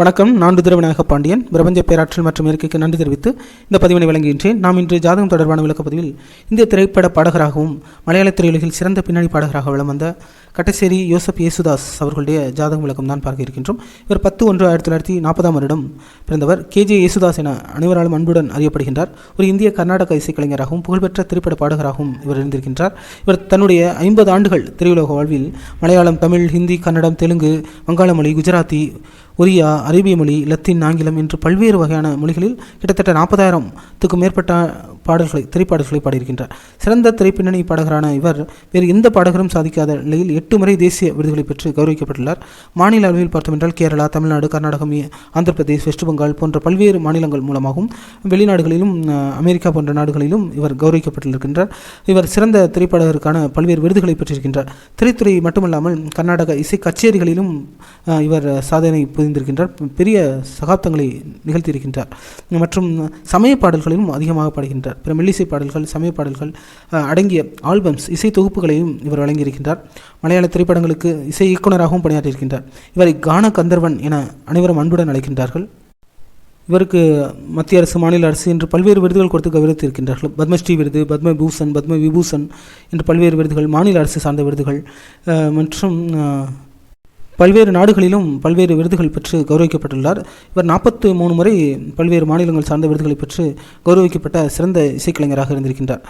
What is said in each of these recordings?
வணக்கம். நான் ருத்ரவிநாயக பாண்டியன் பிரபஞ்ச பேராற்றல் மற்றும் இயற்கைக்கு நன்றி தெரிவித்து இந்த பதிவினை வழங்குகின்றேன். நாம் இன்று ஜாதகம் தொடர்பான விளக்கப்பதிவில் இந்திய திரைப்பட பாடகராகவும் மலையாள திரையுலகில் சிறந்த பின்னணி பாடகராக வளம் வந்த கட்டசேரி யோசப் யேசுதாஸ் அவர்களுடைய ஜாதகம் விளக்கம் தான் பார்க்க இருக்கின்றோம். இவர் பத்து ஒன்று ஆயிரத்தி தொள்ளாயிரத்தி நாற்பதாம் வருடம் பிறந்தவர். கேஜே யேசுதாஸ் என அனைவராலும் அன்புடன் அறியப்படுகின்றார். ஒரு இந்திய கர்நாடக இசைக்கலைஞராகவும் புகழ்பெற்ற திரைப்பட பாடகராகவும் இவர் இருந்திருக்கின்றார். இவர் தன்னுடைய ஐம்பது ஆண்டுகள் திரையுலக வாழ்வில் மலையாளம் தமிழ் ஹிந்தி கன்னடம் தெலுங்கு வங்காள மொழி குஜராத்தி ஒரியா அரேபிய மொழி லத்தீன் ஆங்கிலம் என்று பல்வேறு வகையான மொழிகளில் கிட்டத்தட்ட நாற்பதாயிரத்துக்கும் மேற்பட்ட பாடல்களை திரைப்பாடல்களை பாடியிருக்கின்றார். சிறந்த திரைப்பின்னணி பாடகரான இவர் வேறு எந்த பாடகரும் சாதிக்காத நிலையில் எட்டு முறை தேசிய விருதுகளை பெற்று கௌரவிக்கப்பட்டுள்ளார். மாநில அளவில் பார்த்தோம் என்றால் கேரளா தமிழ்நாடு கர்நாடகம் ஆந்திர பிரதேஷ் வெஸ்ட் பெங்கால் போன்ற பல்வேறு மாநிலங்கள் மூலமாகவும் வெளிநாடுகளிலும் அமெரிக்கா போன்ற நாடுகளிலும் இவர் கௌரவிக்கப்பட்டிருக்கின்றார். இவர் சிறந்த திரைப்பாடகருக்கான பல்வேறு விருதுகளை பெற்றிருக்கின்றார். திரைத்துறை மட்டுமல்லாமல் கர்நாடக இசை கச்சேரிகளிலும் இவர் சாதனை புரிந்திருக்கின்றார் பெரிய சகாப்தங்களை நிகழ்த்தியிருக்கின்றார். மற்றும் சமய பாடல்களிலும் அதிகமாக பாடுகின்றார். பிற மெல்லிசை பாடல்கள் சமய பாடல்கள் அடங்கிய ஆல்பம்ஸ் இசை தொகுப்புகளையும் இவர் வழங்கியிருக்கின்றார். மலையாள திரைப்படங்களுக்கு இசை இயக்குனராகவும் பணியாற்றியிருக்கின்றார். இவரை கான கந்தர்வன் என அனைவரும் அன்புடன் அழைக்கின்றார்கள். இவருக்கு மத்திய அரசு மாநில அரசு என்று பல்வேறு விருதுகள் கொடுத்து கௌரவித்திருக்கின்றார்கள். பத்மஸ்ரீ விருது பத்ம பூஷன் பத்ம விபூஷன் என்று பல்வேறு விருதுகள் மாநில அரசு சார்ந்த விருதுகள் மற்றும் பல்வேறு நாடுகளிலும் பல்வேறு விருதுகள் பெற்று கௌரவிக்கப்பட்டுள்ளார். இவர் நாற்பத்து மூணு முறை பல்வேறு மாநிலங்கள் சார்ந்த விருதுகளை பெற்று கௌரவிக்கப்பட்ட சிறந்த இசைக்கலைஞராக இருந்திருக்கின்றார்.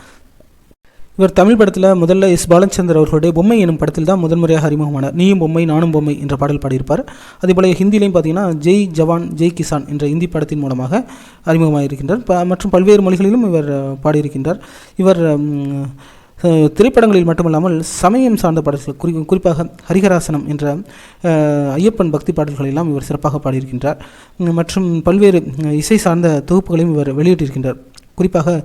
இவர் தமிழ் படத்தில் முதல்ல எஸ் பாலச்சந்தர் அவர்களுடைய பொம்மை எனும் படத்தில் தான் முதன்முறையாக அறிமுகமானார். நீயும் பொம்மை நானும் பொம்மை என்ற பாடல் பாடியிருப்பார். அதேபோல ஹிந்திலையும் பார்த்தீங்கன்னா ஜெய் ஜவான் ஜெய் கிசான் என்ற இந்தி படத்தின் மூலமாக அறிமுகமாக இருக்கின்றார் ப மற்றும் பல்வேறு மொழிகளிலும் இவர் பாடியிருக்கின்றார். இவர் திரைப்படங்களில் மட்டுமல்லாமல் சமயம் சார்ந்த பாடல்கள் குறி குறிப்பாக ஹரிஹராசனம் என்ற ஐயப்பன் பக்தி பாடல்களெல்லாம் இவர் சிறப்பாக பாடியிருக்கின்றார். மற்றும் பல்வேறு இசை சார்ந்த தொகுப்புகளையும் இவர் வெளியிட்டிருக்கின்றார். குறிப்பாக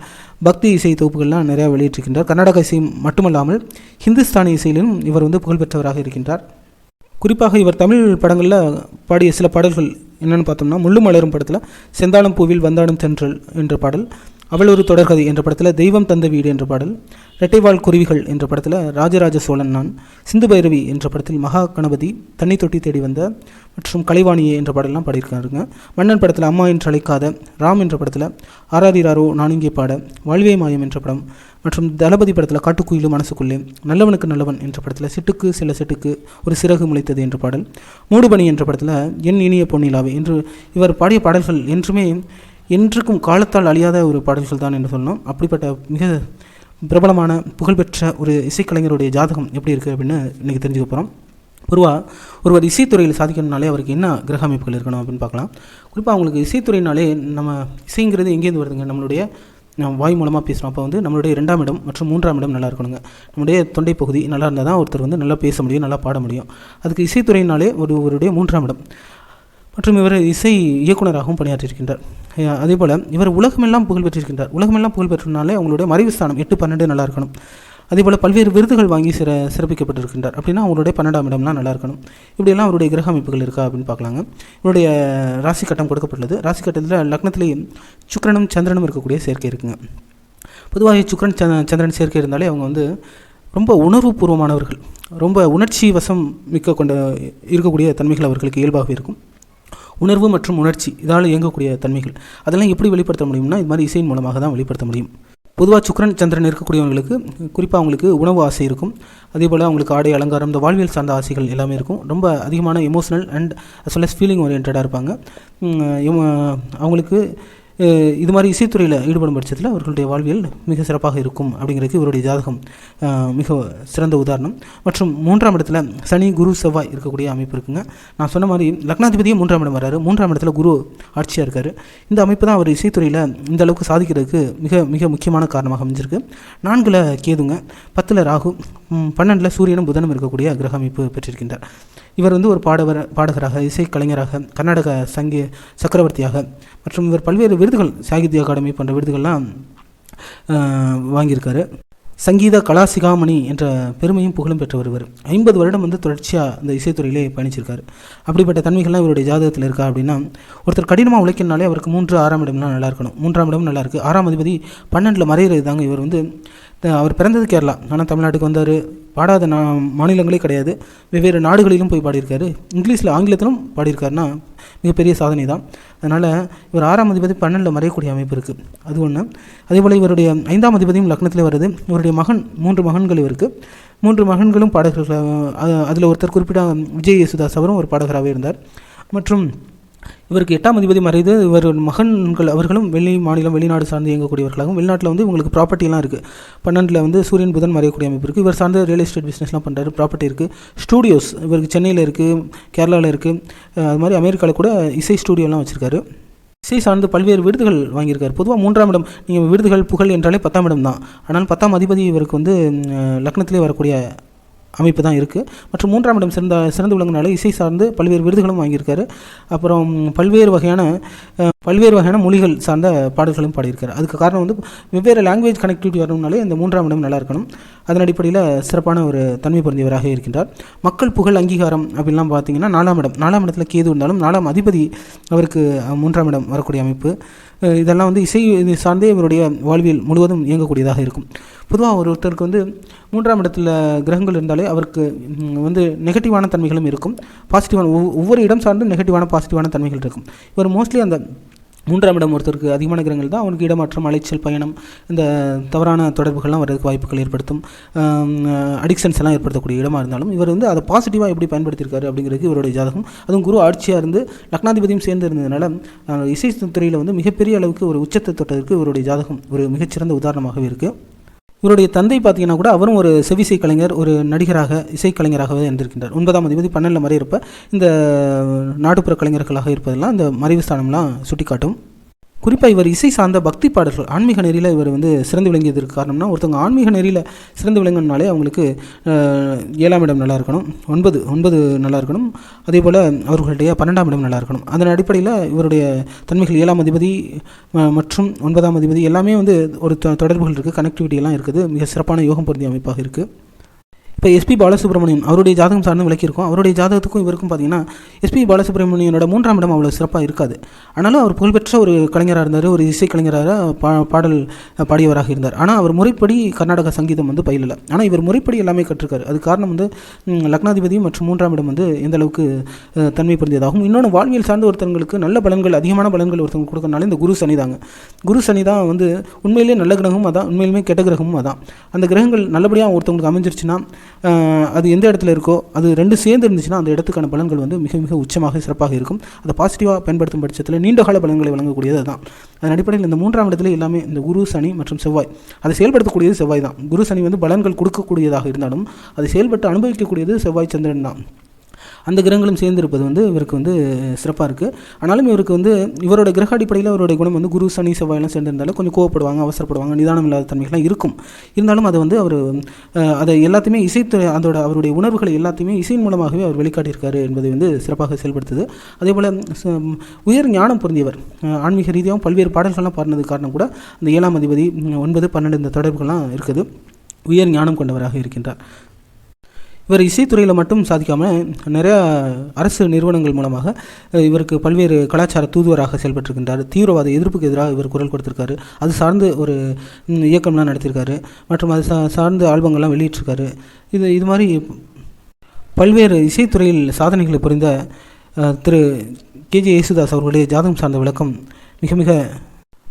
பக்தி இசை தொகுப்புகள்லாம் நிறையா வெளியிட்டிருக்கின்றார். கர்நாடக இசை மட்டுமல்லாமல் ஹிந்துஸ்தானி இசையிலும் இவர் வந்து புகழ்பெற்றவராக இருக்கின்றார். குறிப்பாக இவர் தமிழ் படங்களில் பாடிய சில பாடல்கள் என்னென்னு பார்த்தோம்னா முள்ளு மலரும் படத்தில் செந்தாளம் பூவில் வந்தாடும் தென்றல் என்ற பாடல் அவள் ஒரு தொடர்கதை என்ற படத்தில் தெய்வம் தந்த வீடு என்ற பாடல் ரெட்டைவால் குருவிகள் என்ற படத்தில் ராஜராஜ சோழன் நான் சிந்து பைரவி என்ற படத்தில் மகா கணபதி தண்ணி தொட்டி தேடி வந்த மற்றும் கலைவாணியே என்ற பாடலாம் பாடியிருக்காருங்க. மன்னன் படத்தில் அம்மா என்று அழைக்காத ராம் என்ற படத்தில் ஆராரிராரோ நான் இங்கே பாட வாழ்வே மாயம் என்ற படம் மற்றும் தளபதி படத்தில் காட்டுக்குயிலும் மனசுக்குள்ளே நல்லவனுக்கு நல்லவன் என்ற படத்தில் சிட்டுக்கு சில சிட்டுக்கு ஒரு சிறகு முளைத்தது என்ற பாடல் மூடுபனி என்ற படத்தில் என் இனிய பொன்னிலாவே என்று இவர் பாடிய பாடல்கள் என்றுமே என்றுக்கும் காலத்தால் அழியாத ஒரு பாடல்கள் தான் என்று சொல்லணும் அப்படிப்பட்ட மிக பிரபலமான புகழ்பெற்ற ஒரு இசைக்கலைஞருடைய ஜாதகம் எப்படி இருக்குது அப்படின்னு இன்றைக்கி தெரிஞ்சுக்க போகிறோம் பொதுவாக ஒருவர் இசைத்துறையில் சாதிக்கணும்னாலே அவருக்கு என்ன கிரக அமைப்புகள் இருக்கணும் அப்படின்னு பார்க்கலாம். குறிப்பாக அவங்களுக்கு இசைத்துறையினாலே நம்ம இசைங்கிறது எங்கேருந்து வருதுங்க? நம்மளுடைய நம்ம வாய் மூலமாக பேசுகிறோம் அப்போ வந்து நம்மளுடைய ரெண்டாம் இடம் மற்றும் மூன்றாம் இடம் நல்லா இருக்கணுங்க. நம்முடைய தொண்டை பகுதி நல்லா இருந்தால் தான் ஒருத்தர் வந்து நல்லா பேச முடியும் நல்லா பாட முடியும். அதுக்கு இசைத்துறையினாலே ஒரு ஒருடைய மூன்றாம் இடம். மற்றும் இவர் இசை இயக்குனராகவும் பணியாற்றியிருக்கின்றார். அதே போல் இவர் உலகமெல்லாம் புகழ் பெற்றிருக்கின்றார். உலகமெல்லாம் புகழ் பெற்றனாலே அவங்களுடைய மறைவு ஸ்தானம் எட்டு பன்னெண்டு நல்லா இருக்கணும். அதே போல் பல்வேறு விருதுகள் வாங்கி சிற சிறப்பிக்கப்பட்டிருக்கின்றார். அப்படின்னா அவங்களுடைய பன்னெண்டாம் இடம்லாம் நல்லா இருக்கணும். இப்படியெல்லாம் அவருடைய கிரக அமைப்புகள் இருக்கா அப்படின்னு பார்க்கலாங்க. இவருடைய ராசி கட்டம் கொடுக்கப்பட்டுள்ளது. ராசி கட்டத்தில் லக்னத்திலே சுக்கரனும் சந்திரனும் இருக்கக்கூடிய சேர்க்கை இருக்குங்க. பொதுவாக சுக்கரன் சந்த சந்திரன் சேர்க்கை இருந்தாலே அவங்க வந்து ரொம்ப உணர்வுபூர்வமானவர்கள் ரொம்ப உணர்ச்சி வசம் மிக்க கொண்ட இருக்கக்கூடிய தன்மைகள் அவர்களுக்கு இயல்பாகவே இருக்கும். உணர்வு மற்றும் உணர்ச்சி இதால் இயங்கக்கூடிய தன்மைகள். அதெல்லாம் எப்படி வெளிப்படுத்த முடியும்னா இது மாதிரி இசையின் மூலமாக தான் வெளிப்படுத்த முடியும். பொதுவாக சுக்ரன் சந்திரன் இருக்கக்கூடியவங்களுக்கு குறிப்பாக அவங்களுக்கு உணவு ஆசை இருக்கும். அதே போல் அவங்களுக்கு ஆடை அலங்காரம் இந்த வாழ்வியல் சார்ந்த ஆசைகள் எல்லாமே இருக்கும். ரொம்ப அதிகமான emotional and as well as feeling ஓரியன்டாக இருப்பாங்க அவங்களுக்கு இது மாதிரி இசைத்துறையில் ஈடுபடும் பட்சத்தில் அவர்களுடைய வாழ்வியல் மிக சிறப்பாக இருக்கும் அப்படிங்கிறதுக்கு இவருடைய ஜாதகம் மிக சிறந்த உதாரணம். மற்றும் மூன்றாம் இடத்துல சனி குரு செவ்வாய் இருக்கக்கூடிய அமைப்பு இருக்குங்க. நான் சொன்ன மாதிரி லக்னாதிபதியே மூன்றாம் இடம் வர்றாரு. மூன்றாம் இடத்துல குரு ஆட்சியாக இருக்கார். இந்த அமைப்பு தான் அவர் இசைத்துறையில் இந்த அளவுக்கு சாதிக்கிறதுக்கு மிக மிக முக்கியமான காரணமாக அமைஞ்சிருக்கு. நான்கில் கேதுங்க. பத்தில் ராகு. பன்னெண்டில் சூரியனும் புதனும் இருக்கக்கூடிய கிரக அமைப்பு பெற்றிருக்கின்றார். இவர் வந்து ஒரு பாடவர் பாடகராக இசைக்கலைஞராக கர்நாடக சங்கி சக்கரவர்த்தியாக மற்றும் இவர் பல்வேறு விருதுகள் சாகித்ய அகாடமி போன்ற விருதுகள்லாம் வாங்கியிருக்காரு. சங்கீத கலாசிகாமணி என்ற பெருமையும் புகழும் பெற்றவர் இவர். ஐம்பது வருடம் வந்து தொடர்ச்சியாக இந்த இசைத்துறையிலே பயணிச்சிருக்காரு. அப்படிப்பட்ட தன்மைகள்லாம் இவருடைய ஜாதகத்தில் இருக்கா அப்படின்னா ஒருத்தர் கடினமாக உழைக்கணுனாலே அவருக்கு மூன்று ஆறாம் இடம்லாம் நல்லா இருக்கணும். மூன்றாம் இடம் நல்லா இருக்குது ஆறாம் அதிபதி பன்னெண்டில் மறையிறது தாங்க இவர் வந்து அவர் பிறந்தது கேரளா. ஆனால் தமிழ்நாட்டுக்கு வந்தார். பாடாத நா மாநிலங்களே கிடையாது. வெவ்வேறு நாடுகளிலும் போய் பாடியிருக்காரு. இங்கிலீஷில் ஆங்கிலத்திலும் பாடியிருக்காருன்னா மிகப்பெரிய சாதனை தான் அதனால் இவர் ஆறாம் அதிபதி பன்னெண்டில் மறையக்கூடிய அமைப்பு இருக்குது அது ஒன்று அதேபோல் இவருடைய ஐந்தாம் அதிபதியும் லக்னத்திலே வருது. இவருடைய மகன் மூன்று மகன்கள் இவருக்கு. மூன்று மகன்களும் பாடகர்கள் அதில் ஒருத்தர் குறிப்பிட்ட விஜய் யேசுதாஸ் அவரும் ஒரு பாடகராகவே இருந்தார். மற்றும் இவருக்கு எட்டாம் அதிபதி மறைந்து இவர் மகன்கள் அவர்களும் வெளி மாநிலம் வெளிநாடு சார்ந்து இயங்கக்கூடியவர்களாகவும் வெளிநாட்டில் வந்து உங்களுக்கு ப்ராப்பர்ட்டிலாம் இருக்குது பன்னெண்டில் வந்து சூரியன் புதன் மறையக்கூடிய அமைப்பு இருக்குது இவர் சார்ந்த ரியல் எஸ்டேட் பிஸ்னஸ்லாம் பண்ணுறாரு ப்ராப்பர்ட்டி இருக்குது ஸ்டூடியோஸ் இவருக்கு சென்னையில் இருக்குது கேரளாவில் இருக்குது அது மாதிரி அமெரிக்காவில் கூட இசை ஸ்டூடியோலாம் வச்சுருக்காரு. இசை சார்ந்து பல்வேறு விருதுகள் வாங்கியிருக்காரு. பொதுவாக மூன்றாம் இடம் நீங்கள் விருதுகள் புகழ் என்றாலே பத்தாம் இடம் தான். ஆனால் பத்தாம் அதிபதி இவருக்கு வந்து லக்னத்திலே வரக்கூடிய அமைப்பு தான் இருக்குது மற்றும் மூன்றாம் இடம் சிறந்த சிறந்து விளங்கினால இசை சார்ந்து பல்வேறு விருதுகளும் வாங்கியிருக்காரு. அப்புறம் பல்வேறு வகையான பல்வேறு வகையான மொழிகள் சார்ந்த பாடல்களும் பாடியிருக்காரு. அதுக்கு காரணம் வந்து வெவ்வேறு லாங்குவேஜ் கனெக்டிவிட்டி வரணும்னாலே இந்த மூன்றாம் இடம் நல்லா இருக்கணும். அதன் அடிப்படையில் சிறப்பான ஒரு தன்மை பொருந்தியவராக இருக்கின்றார். மக்கள் புகழ் அங்கீகாரம் அப்படின்லாம் பார்த்தீங்கன்னா நாலாம் இடம். நாலாம் இடத்துல கேது இருந்தாலும் நாலாம் அதிபதி அவருக்கு மூன்றாம் இடம் வரக்கூடிய அமைப்பு. இதெல்லாம் வந்து இசை இது சார்ந்தே இவருடைய வாழ்வியல் முழுவதும் இயங்கக்கூடியதாக இருக்கும். பொதுவாக ஒரு ஒருத்தருக்கு வந்து மூன்றாம் இடத்துல கிரகங்கள் இருந்தாலே அவருக்கு வந்து நெகட்டிவான தன்மைகளும் இருக்கும். பாசிட்டிவான ஒவ்வொ- ஒவ்வொரு இடம் சார்ந்து நெகட்டிவான பாசிட்டிவான தன்மைகள் இருக்கும். இவர் மோஸ்ட்லி அந்த மூன்றாம் இடம் ஒருத்தருக்கு அதிகமான கிரகங்கள் தான். அவனுக்கு இடமாற்றம் அலைச்சல் பயணம் இந்த தவறான தொடர்புகள்லாம் வர்றதுக்கு வாய்ப்புகள் ஏற்படுத்தும். அடிக்ஷன்ஸ் எல்லாம் ஏற்படுத்தக்கூடிய இடமா இருந்தாலும் இவர் வந்து அதை பாசிட்டிவாக எப்படி பயன்படுத்தியிருக்காரு அப்படிங்கிறது இவருடைய ஜாதகம். அதுவும் குரு ஆட்சியாக இருந்து லக்னாதிபதியும் சேர்ந்து இருந்ததுனால இசை துறையில் வந்து மிகப்பெரிய அளவுக்கு ஒரு உச்சத்தை தொட்டதற்கு இவருடைய ஜாதகம் ஒரு மிகச்சிறந்த உதாரணமாகவே இருக்குது இவருடைய தந்தை பார்த்தீங்கன்னா கூட அவரும் ஒரு செவிசை கலைஞர் ஒரு நடிகராக இசைக்கலைஞராகவே இருந்திருக்கின்றார். ஒன்பதாம் அதிபதி பன்னெண்டில் மறை இருப்ப இந்த நாட்டுப்புற கலைஞர்களாக இருப்பதெல்லாம் இந்த மறைவு ஸ்தானம்லாம் சுட்டிக்காட்டும். குறிப்பாக இவர் இசை சார்ந்த பக்தி பாடல்கள் ஆன்மீக நெறியில் இவர் வந்து சிறந்து விளங்கியதற்கு காரணம்னா ஒருத்தவங்க ஆன்மீக நெறியில் சிறந்து விளங்கணுனாலே அவங்களுக்கு ஏழாம் இடம் நல்லா இருக்கணும் ஒன்பது ஒன்பது நல்லா இருக்கணும். அதே போல் அவர்களுடைய பன்னெண்டாம் இடம் நல்லா இருக்கணும். அதன் அடிப்படையில் இவருடைய தன்மைகள் ஏழாம் அதிபதி மற்றும் ஒன்பதாம் அதிபதி எல்லாமே வந்து ஒரு தொ- தொடர்புகள் இருக்குது கனெக்டிவிட்டி எல்லாம் இருக்குது மிக சிறப்பான யோகம் பொருந்திய அமைப்பாக இருக்குது இப்போ எஸ்பி பாலசுப்ரமணியன் அவருடைய ஜாதகம் சார்ந்து விளக்கியிருக்கோம். அவருடைய ஜாதகத்துக்கும் இவருக்கும் பார்த்தீங்கன்னா எஸ்பி பாலசுப்ரமணியனோட மூன்றாம் இடம் அவ்வளோ சிறப்பாக இருக்காது. ஆனாலும் அவர் புகழ்பெற்ற ஒரு கலைஞராக இருந்தார் ஒரு இசை கலைஞராக பா பாடல் பாடியவராக இருந்தார். ஆனால் அவர் முறைப்படி கர்நாடக சங்கீதம் வந்து பயிலலை. ஆனால் இவர் முறைப்படி எல்லாமே கற்றுக்கார். அது காரணம் வந்து லக்னாதிபதி மற்றும் மூன்றாம் இடம் வந்து எந்த அளவுக்கு தன்மை புரிந்ததாகும் இன்னொன்று வாழ்வியல் சார்ந்த ஒருத்தவங்களுக்கு நல்ல பலன்கள் அதிகமான பலன்கள் ஒருத்தவங்க கொடுக்கறனால இந்த குரு சனி தாங்க. குரு சனி தான் வந்து உண்மையிலேயே நல்ல கிரகமும் அதான் உண்மையிலுமே கெட்ட கிரகமும் அதான். அந்த கிரகங்கள் நல்லபடியாக ஒருத்தவங்களுக்கு அமைஞ்சிருச்சுன்னா அது எந்த இடத்துல இருக்கோ அது ரெண்டு சேர்ந்து இருந்துச்சுன்னா அந்த இடத்துக்கான பலன்கள் வந்து மிக மிக உச்சமாக சிறப்பாக இருக்கும். அதை பாசிட்டிவாக பயன்படுத்தும் பட்சத்தில் நீண்ட கால பலன்களை வழங்கக்கூடியது அதுதான். அதன் அடிப்படையில் இந்த மூன்றாம் இடத்துல எல்லாமே இந்த குரு சனி மற்றும் செவ்வாய். அதை செயல்படுத்தக்கூடியது செவ்வாய் தான். குரு சனி வந்து பலன்கள் கொடுக்கக்கூடியதாக இருந்தாலும் அதை செயல்பட்டு அனுபவிக்கக்கூடியது செவ்வாய் சந்திரன் தான். அந்த கிரகங்களும் சேர்ந்திருப்பது வந்து இவருக்கு வந்து சிறப்பாக இருக்குது ஆனாலும் இவருக்கு வந்து இவரோட கிரக அடிப்படையில் அவருடைய குணம் வந்து குரு சனி செவ்வாயெல்லாம் சேர்ந்திருந்தாலும் கொஞ்சம் கோவப்படுவாங்க அவசரப்படுவாங்க நிதானம் இல்லாத தன்மைகள்லாம் இருக்கும். இருந்தாலும் அதை வந்து அவர் அதை எல்லாத்தையுமே இசைத்துறை அதோட அவருடைய உணர்வுகளை எல்லாத்தையுமே இசையின் மூலமாகவே அவர் வெளிக்காட்டியிருக்காரு என்பதை வந்து சிறப்பாக செயல்படுத்துது. அதே போல் உயர் ஞானம் பொருந்தியவர் ஆன்மீக ரீதியாகவும் பல்வேறு பாடல்கள்லாம் பாடினது காரணம் கூட அந்த ஏழாம் அதிபதி ஒன்பது பன்னெண்டு இந்த தொடர்புகள்லாம் இருக்குது. உயர் ஞானம் கொண்டவராக இருக்கின்றார். இவர் இசைத்துறையில் மட்டும் சாதிக்காமல் நிறையா அரசு நிறுவனங்கள் மூலமாக இவருக்கு பல்வேறு கலாச்சார தூதுவராக செயல்பட்டிருக்கின்றார். தீவிரவாத எதிர்ப்புக்கு எதிராக இவர் குரல் கொடுத்திருக்காரு. அது சார்ந்து ஒரு இயக்கம்லாம் நடத்தியிருக்காரு. மற்றும் அது சார்ந்து சார்ந்த ஆல்பங்கள்லாம் வெளியிட்டிருக்காரு. இது இது மாதிரி பல்வேறு இசைத்துறையில் சாதனைகளை புரிந்த திரு கேஜே யேசுதாஸ் அவர்களுடைய ஜாதகம் சார்ந்த விளக்கம் மிக மிக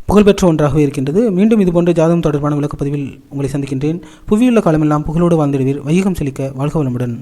புகழ்பெற்ற ஒன்றாகவே இருக்கின்றது. மீண்டும் இதுபோன்ற ஜாதகம் தொடர்பான விளக்கப்பதிவில் உங்களை சந்திக்கின்றேன். புவியுள்ள காலமெல்லாம் புகழோடு வாழ்ந்திடுவீர். வையகம் செழிக்க வாழ்க வளமுடன்.